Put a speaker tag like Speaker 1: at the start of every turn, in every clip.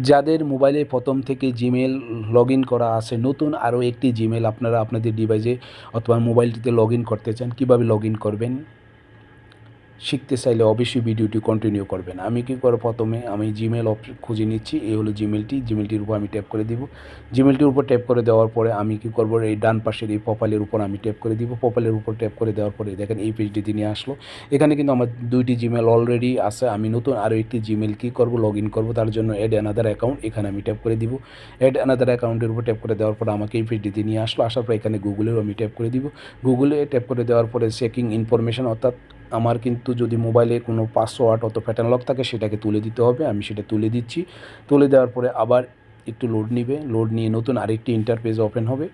Speaker 1: যাদের মোবাইলে প্রথম থেকে জিমেল লগ করা আছে, নতুন আরও একটি জিমেল আপনারা আপনাদের ডিভাইসে অথবা মোবাইলটিতে লগ করতে চান, কীভাবে লগ করবেন? শিখতে চাইলে অবশ্যই ভিডিওটি কন্টিনিউ করবেন। আমি কী করব প্রথমে? আমি জিমেল খুঁজে নিচ্ছি। এই হলো জিমেলটি জিমেলটির উপর আমি ট্যাপ করে দিব। জিমেলটির উপর ট্যাপ করে দেওয়ার পরে আমি কী করব? এই ডান পাশের এই প্রোফাইলের উপর আমি ট্যাপ করে দিব। প্রোফাইলের উপর ট্যাপ করে দেওয়ার পরে দেখেন এই পেজটিতে নিয়ে আসলো। এখানে কিন্তু আমার দুইটি জিমেল অলরেডি আছে। আমি নতুন আরও একটি জিমেল কি করব? লগ ইন করব। তার জন্য অ্যাড অ্যানাদার অ্যাকাউন্ট এখানে আমি ট্যাপ করে দিব। অ্যাড অ্যানাদার অ্যাকাউন্টের উপর ট্যাপ করে দেওয়ার পরে আমাকে এই পেজটিতে নিয়ে আসলো। আসার পর এখানে গুগলেও আমি ট্যাপ করে দিব। গুগলে ট্যাপ করে দেওয়ার পরে চেকিং ইনফরমেশন অর্থাৎ আমার কিন্তু যদি মোবাইলে কোনো পাসওয়ার্ড অত প্যাটার্ন লক থাকে, সেটাকে তুলে দিতে হবে। আমি সেটা তুলে দিচ্ছি। তুলে দেওয়ার পরে আবার একটু লোড নিবে। লোড নিয়ে নতুন আরেকটি ইন্টারফেস ওপেন হবে।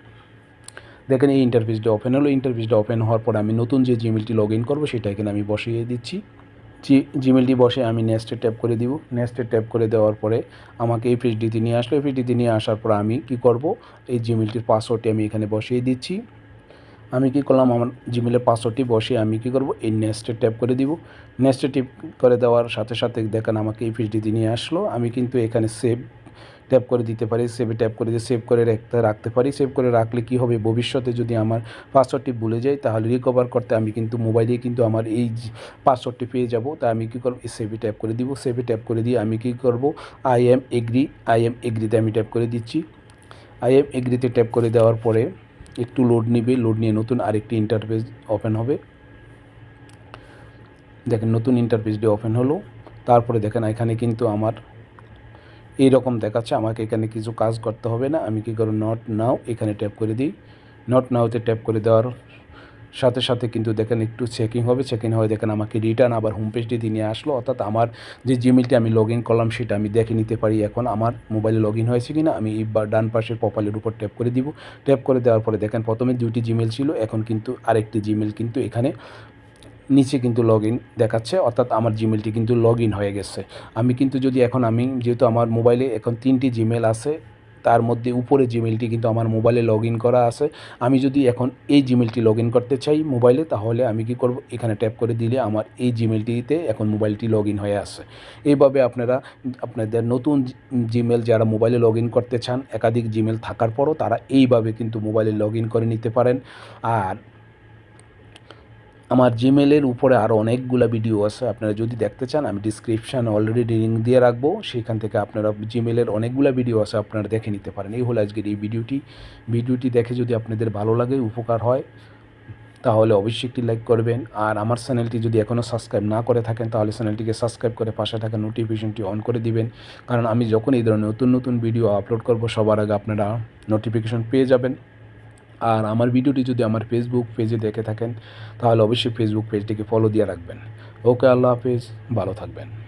Speaker 1: দেখেন এই ইন্টারফেসটা ওপেন হলো। ইন্টারফেসটা ওপেন হওয়ার পরে আমি নতুন যে জিমেলটি লগ ইন করব, সেটা এখানে আমি বসিয়ে দিচ্ছি। জি জিমেলটি বসে আমি নেক্সটে ট্যাপ করে দিব। নেক্সটে ট্যাপ করে দেওয়ার পরে আমাকে এই পেজটিতে নিয়ে আসলো। এই পেজটিতে নিয়ে আসার পর আমি কি করব? এই জিমেলটির পাসওয়ার্ডটি আমি এখানে বসিয়ে দিচ্ছি। আমি কি করলাম? আমার জিমেলের পাসওয়ার্ডটি বসে আমি কি করব? এই নেক্সটে ট্যাপ করে দিব। নেক্সটে ট্যাপ করে দেওয়ার সাথে সাথে দেখেন আমাকে এই পেজটিতে নিয়ে আসলো। আমি কিন্তু এখানে সেভ ট্যাপ করে দিতে পারি। সেভে ট্যাপ করে দিয়ে সেভ করে রাখতে রাখতে পারি। সেভ করে রাখলে কি হবে? ভবিষ্যতে যদি আমার পাসওয়ার্ডটি ভুলে যাই, তাহলে রিকভার করতে আমি কিন্তু মোবাইলে কিন্তু আমার এই পাসওয়ার্ডটি পেয়ে যাব। তা আমি কী করব? সেভে ট্যাপ করে দিব। সেভে ট্যাপ করে দিয়ে আমি কী করব? I M agri I M এগ্রিতে আমি ট্যাপ করে দিচ্ছি। আই এম এগ্রিতে ট্যাপ করে দেওয়ার পরে একটু লোড নেবে লোড নিয়ে নতুন আরেকটি ইন্টারফেস ওপেন হবে। দেখেন নতুন ইন্টারফেসটি ওপেন হলো। তারপরে দেখেন এখানে কিন্তু আমার এই রকম দেখাচ্ছে, আমাকে এখানে কিছু কাজ করতে হবে না। আমি কী করব? নট নাও এখানে ট্যাপ করে দিই। নট নাওতে ট্যাপ করে দেওয়ার সাথে সাথে কিন্তু দেখেন একটু চেকিং হবে চেকিং হয়ে দেখেন আমাকে রিটার্ন আবার হোম পেজটি নিয়ে আসলো। অর্থাৎ আমার যে জিমেলটি আমি লগ ইন করলাম সেটা আমি দেখে নিতে পারি এখন। আমার মোবাইলে লগ ইন হয়েছে কি না আমি ডান পাশের প্রোফাইলের উপর ট্যাপ করে দিব। ট্যাপ করে দেওয়ার পরে দেখেন প্রথমে দুইটি জিমেল ছিল, এখন কিন্তু আরেকটি জিমেল কিন্তু এখানে নিচে কিন্তু লগ ইন দেখাচ্ছে। অর্থাৎ আমার জিমেলটি কিন্তু লগ ইন হয়ে গেছে। আমি কিন্তু যদি এখন আমি যেহেতু আমার মোবাইলে এখন তিনটি জিমেল আছে তার মধ্যে উপরে জিমেলটি কিন্তু আমার মোবাইলে লগ করা আছে। আমি যদি এখন এই জিমেলটি লগ করতে চাই মোবাইলে তাহলে আমি কি করব? এখানে ট্যাপ করে দিলে আমার এই জিমেলটিতে এখন মোবাইলটি লগ হয়ে আসে। এইভাবে আপনারা, আপনাদের নতুন জিমেল যারা মোবাইলে লগ করতে চান, একাধিক জিমেল থাকার পরও তারা এইভাবে কিন্তু মোবাইলে লগ করে নিতে পারেন। আর আমার জিমেলের উপরে আরও অনেকগুলো ভিডিও আছে, আপনারা যদি দেখতে চান, আমি ডিসক্রিপশান অলরেডি লিঙ্ক দিয়ে রাখব, সেখান থেকে আপনারা জিমেলের অনেকগুলো ভিডিও আছে, আপনারা দেখে নিতে পারেন। এই হলো আজকের এই ভিডিওটি ভিডিওটি দেখে যদি আপনাদের ভালো লাগে, উপকার হয়, তাহলে অবশ্যই একটি লাইক করবেন। আর আমার চ্যানেলটি যদি এখনও সাবস্ক্রাইব না করে থাকেন, তাহলে চ্যানেলটিকে সাবস্ক্রাইব করে পাশে থাকা নোটিফিকেশনটি অন করে দিবেন। কারণ আমি যখন এই ধরনের নতুন নতুন ভিডিও আপলোড করব, সবার আগে আপনারা নোটিফিকেশন পেয়ে যাবেন। আর আমার ভিডিওটি যদি আমার ফেসবুক পেজে দেখে থাকেন, তাহলে অবশ্যই ফেসবুক পেজটিকে ফলো দিয়ে রাখবেন। ওকে, আল্লাহ হাফেজ, ভালো থাকবেন।